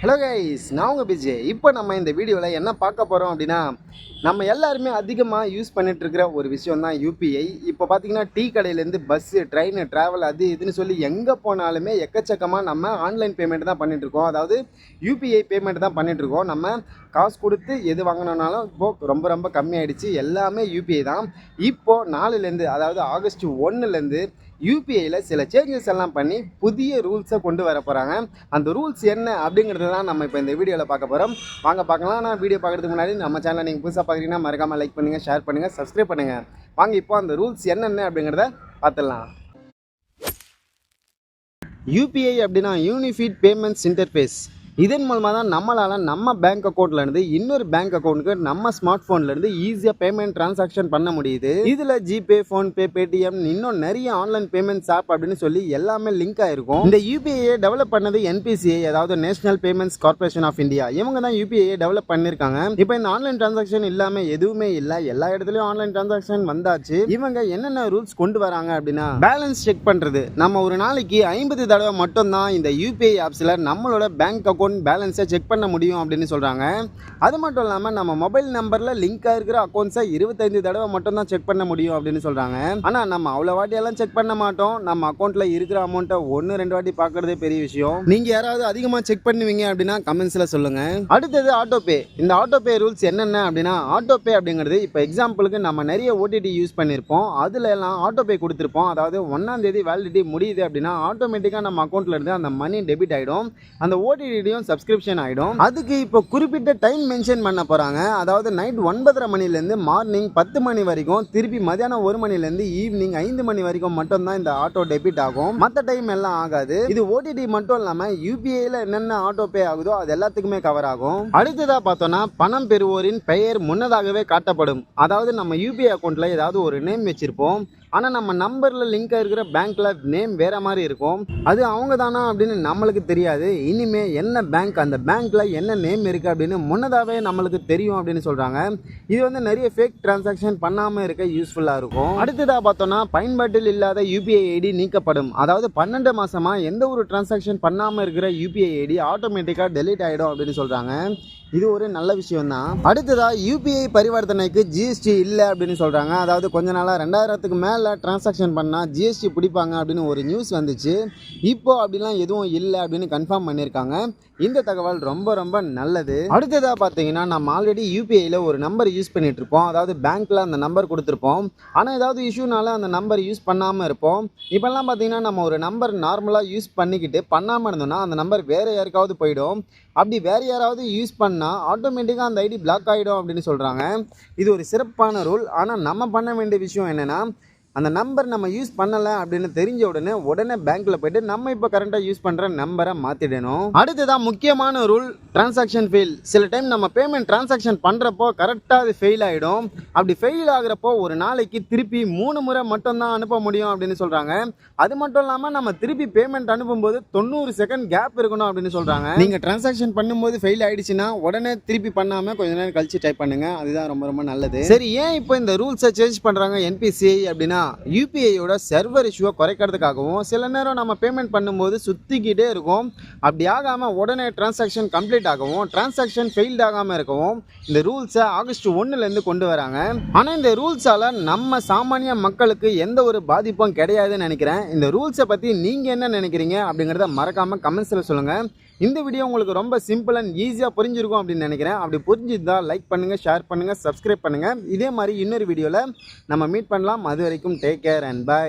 Hello guys நான் உங்கள் PJ இப்போ நம்ம இந்த வீடியோவில் என்ன பார்க்க போகிறோம் அப்படின்னா நம்ம எல்லாருமே அதிகமாக யூஸ் பண்ணிகிட்ருக்கிற ஒரு விஷயம் தான் யூபிஐ இப்போ பார்த்தீங்கன்னா டீ கடையிலேருந்து பஸ்ஸு ட்ரெயின் ட்ராவல் அது இதுன்னு சொல்லி எங்கே போனாலுமே எக்கச்சக்கமாக நம்ம ஆன்லைன் பேமெண்ட் தான் பண்ணிகிட்ருக்கோம் இருக்கோம். அதாவது யூபிஐ பேமெண்ட் தான் பண்ணிகிட்ருக்கோம் நம்ம காசு கொடுத்து எது வாங்கினாலும் இப்போ ரொம்ப ரொம்ப கம்மியாயிடுச்சு. எல்லாமே யூபிஐ தான். இப்போ நாலுலேருந்து அதாவது ஆகஸ்ட் ஒன்றுலேருந்து யூபிஐயில் சில சேஞ்சஸ் எல்லாம் பண்ணி புதிய ரூல்ஸை கொண்டு வர போகிறாங்க அந்த ரூல்ஸ் என்ன அப்படிங்கிறது தான் நம்ம இப்போ இந்த வீடியோவில் பார்க்க போகிறோம் வாங்க பார்க்கலாம். நான் வீடியோ பார்க்குறதுக்கு முன்னாடி நம்ம சேனலை நீங்கள் புதுசாக பார்க்குறீங்கன்னா மறக்காமல் லைக் பண்ணுங்கள் ஷேர் பண்ணுங்கள் சப்ஸ்கிரைப் பண்ணுங்கள் வாங்க இப்போ அந்த ரூல்ஸ் என்னென்ன அப்படிங்கிறத பார்த்துடலாம். யூபிஐ அப்படின்னா யூனிஃபைட் பேமெண்ட்ஸ் இன்டர்ஃபேஸ் இதன் மூலமாக தான் நம்மளால் நம்ம பேங்க் அக்கௌண்ட்லேருந்து இன்னொரு பேங்க் அக்கௌண்ட்டுக்கு நம்ம ஸ்மார்ட் ஃபோன்லேருந்து ஈஸியாக பேமெண்ட் ட்ரான்சாக்ஷன் பண்ண முடியுது. இதில் ஜிபே ஃபோன்பே பேடிஎம் இன்னும் நிறைய ஆன்லைன் பேமெண்ட்ஸ் ஆப் அப்படின்னு சொல்லி எல்லாமே லிங்க் ஆயிருக்கும். இந்த யூபிஐயை டெவலப் பண்ணது என்பிசிஐ அதாவது National Payments Corporation of India இவங்க தான் யூபிஐயை டெவலப் பண்ணியிருக்காங்க இப்போ இந்த ஆன்லைன் டிரான்சாக்ஷன் இல்லாமல் எதுவுமே இல்லை. எல்லா இடத்துலையும் ஆன்லைன் டிரான்சாக்ஷன் வந்தாச்சு. இவங்க என்னென்ன ரூல்ஸ் கொண்டு வராங்க அப்படின்னா பேலன்ஸ் செக் பண்ணுறது நம்ம ஒரு நாளைக்கு ஐம்பது தடவை மட்டும்தான் இந்த யூபிஐ ஆப்ஸில் நம்மளோட பேங்க் அக்கௌண்ட் பேலன்ஸை செக் பண்ண முடியும் அப்படின்னு சொல்கிறாங்க அது மட்டும் இல்லாமல் நம்ம மொபைல் நம்பரில் லிங்க் இருக்கிற அக்கௌண்ட்ஸை இருபத்தைந்து தடவை மட்டும் தான் செக் பண்ண முடியும் அப்படின்னு சொல்கிறாங்க ஆனால் நம்ம அவ்வளோ வாட்டியெல்லாம் செக் பண்ண மாட்டோம். நம்ம அக்கௌண்ட்டில் இருக்கிற அமௌண்ட்டை ஒன்று ரெண்டு வாட்டி பார்க்குறதே பெரிய விஷயம். நீங்கள் யாராவது அதிகமாக செக் பண்ணுவீங்க அப்படின்னா கமெண்ட்ஸில் சொல்லுங்கள் அடுத்தது ஆட்டோபே இந்த ஆட்டோபே ரூல்ஸ் என்னென்ன அப்படின்னா ஆட்டோபே அப்படிங்கிறது இப்போ எக்ஸாம்பிளுக்கு நம்ம நிறைய ஓடிடி யூஸ் பண்ணியிருப்போம் அதில் எல்லாம் ஆட்டோபே கொடுத்துருப்போம். அதாவது ஒன்றாம் தேதி வேலிடிட்டி முடியுது அப்படின்னா ஆட்டோமேட்டிக்காக நம்ம அக்கௌண்ட்டில் இருந்து அந்த மணி டெபிட் ஆகிடும் அந்த ஓடிடியும் சப்ஸ்கிரிப்ஷன் ஆகிடும் அதுக்கு இப்போ குறிப்பிட்ட டைம் மென்ஷன் பண்ண போகிறாங்க அதாவது நைட் ஒன்பதரை மணிலேருந்து மார்னிங் பத்து மணி வரைக்கும் திருப்பி மதியானம் ஒரு மணிலேருந்து ஈவினிங் ஐந்து மணி வரைக்கும் மட்டும்தான் இந்த ஆட்டோ டெபிட் ஆகும். மற்ற டைம் எல்லாம் ஆகாது. இது ஓடிடி மட்டும் இல்லாமல் யூபிஐயில் என்னென்ன ஆட்டோ பே ஆகுதோ அது எல்லாத்துக்குமே கவர் ஆகும். அடுத்ததாக பார்த்தோன்னா பணம் பெறுவோரின் பெயர் முன்னதாகவே காட்டப்படும். அதாவது நம்ம யூபிஐ அக்கௌண்ட்டில் ஏதாவது ஒரு நேம் வச்சிருப்போம். ஆனால் நம்ம நம்பரில் லிங்க் இருக்கிற பேங்க்கில் நேம் வேறு மாதிரி இருக்கும். அது அவங்க தானா அப்படின்னு நம்மளுக்கு தெரியாது. இனிமேல் என்ன பேங்க் அந்த பேங்க்கில் என்ன நேம் இருக்குது அப்படின்னு முன்னதாகவே நம்மளுக்கு தெரியும் அப்படின்னு சொல்கிறாங்க இது வந்து நிறைய ஃபேக் டிரான்சாக்ஷன் பண்ணாமல் இருக்க யூஸ்ஃபுல்லாக இருக்கும். அடுத்ததாக பார்த்தோன்னா பயன்பாட்டில் இல்லாத யூபிஐ ஐடி நீக்கப்படும். அதாவது பன்னெண்டு மாதமாக எந்த ஒரு டிரான்சாக்ஷன் பண்ணாமல் இருக்கிற யூபிஐ ஐடி ஆட்டோமேட்டிக்காக டெலீட் ஆகிடும் அப்படின்னு சொல்கிறாங்க இது ஒரு நல்ல விஷயம் தான் அடுத்ததா யூபிஐ பரிவர்த்தனைக்கு ஜிஎஸ்டி இல்லை அப்படின்னு சொல்கிறாங்க அதாவது கொஞ்ச நாளாக ரெண்டாயிரத்துக்கு மேலே டிரான்சாக்ஷன் பண்ணால் ஜிஎஸ்டி பிடிப்பாங்க அப்படின்னு ஒரு நியூஸ் வந்துச்சு. இப்போ அப்படிலாம் எதுவும் இல்லை அப்படின்னு கன்ஃபார்ம் பண்ணியிருக்காங்க. இந்த தகவல் ரொம்ப ரொம்ப நல்லது. அடுத்ததாக பார்த்தீங்கன்னா நம்ம ஆல்ரெடி யூபிஐயில் ஒரு நம்பர் யூஸ் பண்ணிட்டு இருப்போம் அதாவது பேங்க்கில் அந்த நம்பர் கொடுத்துருப்போம். ஆனால் ஏதாவது இஷ்யூனால அந்த நம்பர் யூஸ் பண்ணாமல் இருப்போம். இப்போல்லாம் பார்த்தீங்கன்னா நம்ம ஒரு நம்பர் நார்மலாக யூஸ் பண்ணிக்கிட்டு பண்ணாமல் இருந்தோம்னா அந்த நம்பர் வேறு யாருக்காவது போயிடும். அப்படி வேறு யாராவது யூஸ் பண்ண பண்ணால் ஆட்டோமேட்டிக்காக அந்த ஐடி பிளாக் ஆகிடும் அப்படின்னு சொல்கிறாங்க இது ஒரு சிறப்பான ரூல் ஆனால் நம்ம பண்ண வேண்டிய விஷயம் என்னென்னா அந்த நம்பர் நம்ம யூஸ் பண்ணலை அப்படின்னு தெரிஞ்ச உடனே உடனே பேங்க்கில் போய்ட்டு நம்ம இப்போ கரண்ட்டாக யூஸ் பண்ணுற நம்பரை மாற்றிடணும் அடுத்ததான் முக்கியமான ரூல் டிரான்சாக்ஷன் ஃபெயில் சில டைம் நம்ம பேமெண்ட் டிரான்சாக்ஷன் பண்ணுறப்போ கரெக்டாக அது ஃபெயில் ஆகிடும் அப்படி ஃபெயில் ஆகுறப்போ ஒரு நாளைக்கு திருப்பி மூணு முறை மட்டும்தான் அனுப்ப முடியும் அப்படின்னு சொல்கிறாங்க அது மட்டும் இல்லாமல் நம்ம திருப்பி பேமெண்ட் அனுப்பும்போது தொண்ணூறு செகண்ட் கேப் இருக்கணும் அப்படின்னு சொல்கிறாங்க நீங்கள் டிரான்சாக்ஷன் பண்ணும்போது ஃபெயில் ஆயிடுச்சுன்னா உடனே திருப்பி பண்ணாமல் கொஞ்ச நேரம் கழிச்சு டைப் பண்ணுங்க. அதுதான் ரொம்ப ரொம்ப நல்லது. சரி ஏன் இப்போ இந்த ரூல்ஸை சேஞ்ச் பண்ணுறாங்க என்பிசிஐ அப்படின்னா யூபிஐயோட சர்வர் இஷ்யூவை குறைக்கிறதுக்காகவும் சில நேரம் நம்ம பேமெண்ட் பண்ணும்போது சுற்றிக்கிட்டே இருக்கும். அப்படி ஆகாமல் உடனே டிரான்சாக்ஷன் கம்ப்ளீட் ஆகவும் டிரான்சாக்ஷன் ஃபெயில்ட் ஆகாமல் இருக்கவும் இந்த ரூல்ஸை ஆகஸ்ட் ஒன்றுலேருந்து கொண்டு வராங்க. ஆனால் இந்த ரூல்ஸால் நம்ம சாமானிய மக்களுக்கு எந்த ஒரு பாதிப்பும் கிடையாதுன்னு நினைக்கிறேன். இந்த ரூல்ஸை பற்றி நீங்கள் என்ன நினைக்கிறீங்க அப்படிங்கிறத மறக்காமல் கமெண்ட்ஸில் சொல்லுங்கள் இந்த வீடியோ உங்களுக்கு ரொம்ப சிம்பிள் அண்ட் ஈஸியாக புரிஞ்சிருக்கும் அப்படின்னு நினைக்கிறேன். அப்படி புரிஞ்சுதா லைக் பண்ணுங்கள் ஷேர் பண்ணுங்கள் சப்ஸ்கிரைப் பண்ணுங்கள் இதே மாதிரி இன்னொரு வீடியோவில் நம்ம மீட் பண்ணலாம். அது வரைக்கும் டேக் கேர் அண்ட் பை